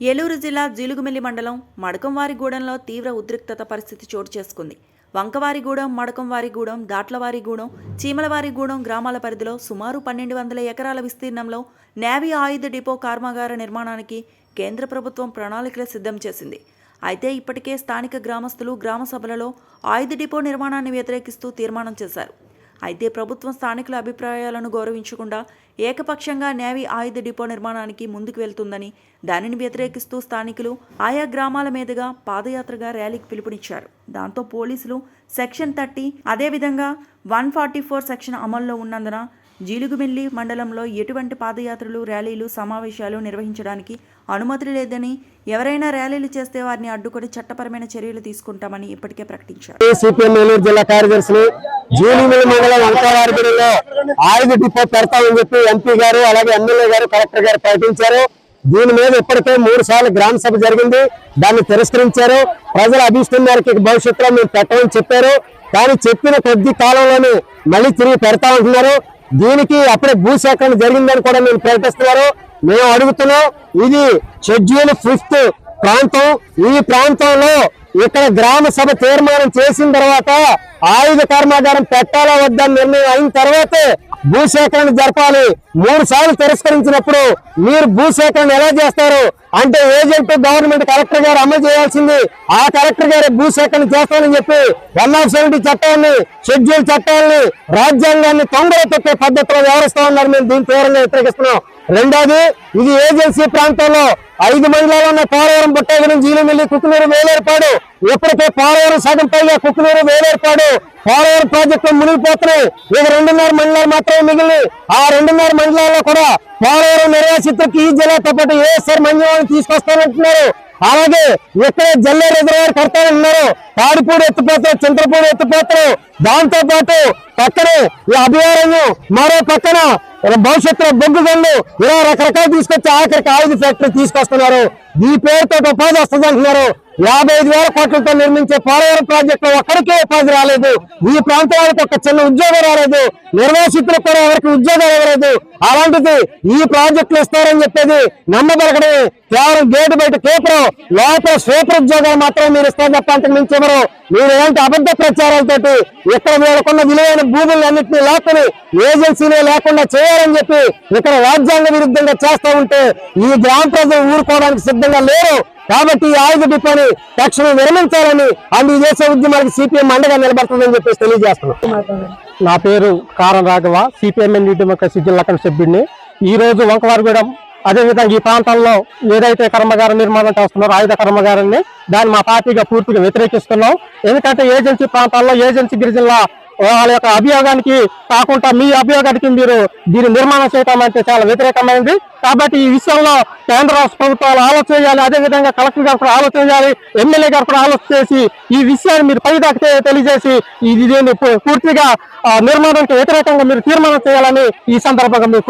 ఏలూరు జిల్లా జీలుగుమిల్లి మండలం మడకంవారిగూడెంలో తీవ్ర ఉద్రిక్తత పరిస్థితి చోటు చేసుకుంది. వంకవారిగూడెం మడకంవారిగూడెం దాట్లవారిగూడెం చీమలవారిగూడెం గ్రామాల పరిధిలో సుమారు పన్నెండు వందల ఎకరాల విస్తీర్ణంలో నేవీ ఆయుధ డిపో కర్మాగార నిర్మాణానికి కేంద్ర ప్రభుత్వం ప్రణాళికలు సిద్ధం చేసింది. అయితే ఇప్పటికే స్థానిక గ్రామస్తులు గ్రామ సభలలో ఆయుధ డిపో నిర్మాణాన్ని వ్యతిరేకిస్తూ తీర్మానం చేశారు. అయితే ప్రభుత్వం స్థానికుల అభిప్రాయాలను గౌరవించకుండా ఏకపక్షంగా నేవీ ఆయుధ డిపో నిర్మాణానికి ముందుకు వెళ్తుందని దానిని వ్యతిరేకిస్తూ స్థానికులు ఆయా గ్రామాల మీదుగా పాదయాత్రగా ర్యాలీకి పిలుపునిచ్చారు. దాంతో పోలీసులు సెక్షన్ థర్టీ అదేవిధంగా వన్ ఫార్టీ ఫోర్ సెక్షన్ అమల్లో ఉన్నందున జీలుగుమిల్లి మండలంలో ఎటువంటి పాదయాత్రలు ర్యాలీలు సమావేశాలు నిర్వహించడానికి అనుమతి లేదని ఎవరైనా ర్యాలీలు చేస్తే వారిని అడ్డుకొని చట్టపరమైన చర్యలు తీసుకుంటామని ఇప్పటికే ప్రకటించారు. జిల్లా కార్యదర్శిని జూనిమిల్ మండలం వంకావారిగూడెంలో ఆయుధ డిపో పెడతామని చెప్పి ఎంపీ గారు అలాగే ఎమ్మెల్యే గారు కలెక్టర్ గారు ప్రకటించారు. దీని మీద ఇప్పటికే మూడు సార్లు గ్రామ సభ జరిగింది. దాన్ని తిరస్కరించారు. ప్రజల అభిష్టం మేరకు భవిష్యత్తులో మేము పెట్టమని చెప్పారు. కానీ చెప్పిన కొద్ది కాలంలోనే మళ్ళీ తిరిగి పెడతా ఉంటున్నారు దీనికి అప్పుడే భూసేకరణ జరిగిందని కూడా మేము ప్రకటిస్తున్నారు. మేము అడుగుతున్నాం ఇది షెడ్యూల్ ఫిఫ్త్ ప్రాంతం. ఈ ప్రాంతంలో ఇక్కడ గ్రామ సభ తీర్మానం చేసిన తర్వాత ఆయుధ కర్మాగారం పెట్టాలా వద్దని నిర్ణయం అయిన తర్వాతే భూసేకరణ జరపాలి. మూడు సార్లు తిరస్కరించినప్పుడు మీరు భూసేకరణ ఎలా చేస్తారు? అంటే ఏజెంట్ గవర్నమెంట్ కలెక్టర్ గారు అమలు చేయాల్సింది. ఆ కలెక్టర్ గారు భూసేకరణ చేస్తానని చెప్పి వన్ ఆఫ్ సెవెంటీ చట్టాన్ని షెడ్యూల్ చట్టాలని రాజ్యాంగాన్ని తొందర తొక్కే పద్ధతిలో వ్యవహరిస్తా ఉన్నారు. మేము దీన్ని తీవ్రంగా వ్యతిరేకిస్తున్నాం. రెండోది ఇది ఏజెన్సీ ప్రాంతంలో ఐదు మండలాలు ఉన్న పోలవరం బుట్టగిరి జీలిమిల్లి కుక్కునూరు వేలేరుపాడు. ఇప్పటికే పోలవరం సగం పైగా కుక్కునూరు వేలేరుపాడు. పోలవరం ప్రాజెక్టులు మునిగిపోతున్నాయి. ఇక రెండున్నర మండలాలు మాత్రమే మిగిలినాయి. ఆ రెండున్నర మండలాల్లో కూడా పోలవరం నిర్వాసితులకు ఈ జిల్లాతో పాటు ఏఎస్ఆర్ మంజువాన్ని తీసుకొస్తానంటున్నారు? అలాగే ఇక్కడే జల్లే రిజర్వాయర్ కడతానంటున్నారు. తాడిపూడి ఎత్తిపోతారు చింతపూడి ఎత్తిపోతారు దాంతో పాటు పక్కనే ఈ అభయారణ్యం మరో పక్కన భవిష్యత్తులో బొగ్గు గన్లు ఇలా రకరకాలు తీసుకొచ్చి ఆఖరికి ఆయుధ ఫ్యాక్టరీ తీసుకొస్తున్నారు. ఈ పేరుతో ఉపాధి వస్తుంది అంటున్నారు. యాభై ఐదు వేల కోట్లతో నిర్మించే పోలవరం ప్రాజెక్టు ఒక్కరికే ఉపాధి రాలేదు. ఈ ప్రాంతం వారికి ఒక చిన్న ఉద్యోగం రాలేదు. నిర్వాసితులకు కూడా ఎవరికి ఉద్యోగం ఇవ్వలేదు. అలాంటిది ఈ ప్రాజెక్టులు ఇస్తారని చెప్పేది నమ్మబలకడమే కేవలం గేటు బయట కేపరం లోపల స్వీపర్ ఉద్యోగాలు మాత్రం మీరు ఇస్తారు తప్ప అంతకు మించి ఎవరు? మీరు ఎలాంటి అబద్ధ ప్రచారాలతోటి ఇక్కడ వీళ్ళకున్న విలువైన భూములన్నింటినీ లాక్కుని ఏజెన్సీనే లేకుండా చేయాలని చెప్పి ఇక్కడ రాజ్యాంగ విరుద్ధంగా చేస్తా ఉంటే ఈ గ్రామ ప్రజలు ఊరుకోవడానికి సిద్ధంగా లేరు. కాబట్టి ఈ ఆయుధ డిపోని తక్షణం విరమించాలని అండ్ ఈ ఉద్యమానికి సిపిఎం అండగా నిలబడుతుందని చెప్పేసి తెలియజేస్తున్నాం. నా పేరు కారం రాఘవ సిపిఎంఎన్ డెమోక్రసీ జిల్లా సభ్యుడిని ఈ రోజు వంకవారిగూడెం అదేవిధంగా ఈ ప్రాంతంలో ఏదైతే కర్మగార నిర్మాణం చేస్తున్నారో ఆయుధ కర్మగారాన్ని దాన్ని మా పార్టీగా పూర్తిగా వ్యతిరేకిస్తున్నాం. ఎందుకంటే ఏజెన్సీ ప్రాంతాల్లో ఏజెన్సీ గిరిజనుల వాళ్ళ యొక్క అభియోగానికి కాకుండా మీ అభియోగానికి మీరు దీన్ని నిర్మాణం చేయటం అంటే చాలా వ్యతిరేకమైంది. కాబట్టి ఈ విషయంలో కేంద్ర రాష్ట్ర ప్రభుత్వాలు ఆలోచన చేయాలి. అదేవిధంగా కలెక్టర్ గారు కూడా ఆలోచన చేయాలి. ఎమ్మెల్యే గారు కూడా ఆలోచన చేసి ఈ విషయాన్ని మీరు పైదాకా తెలియజేసి ఇది దీన్ని పూర్తిగా నిర్మాణానికి వ్యతిరేకంగా మీరు తీర్మానం చేయాలని ఈ సందర్భంగా మీరు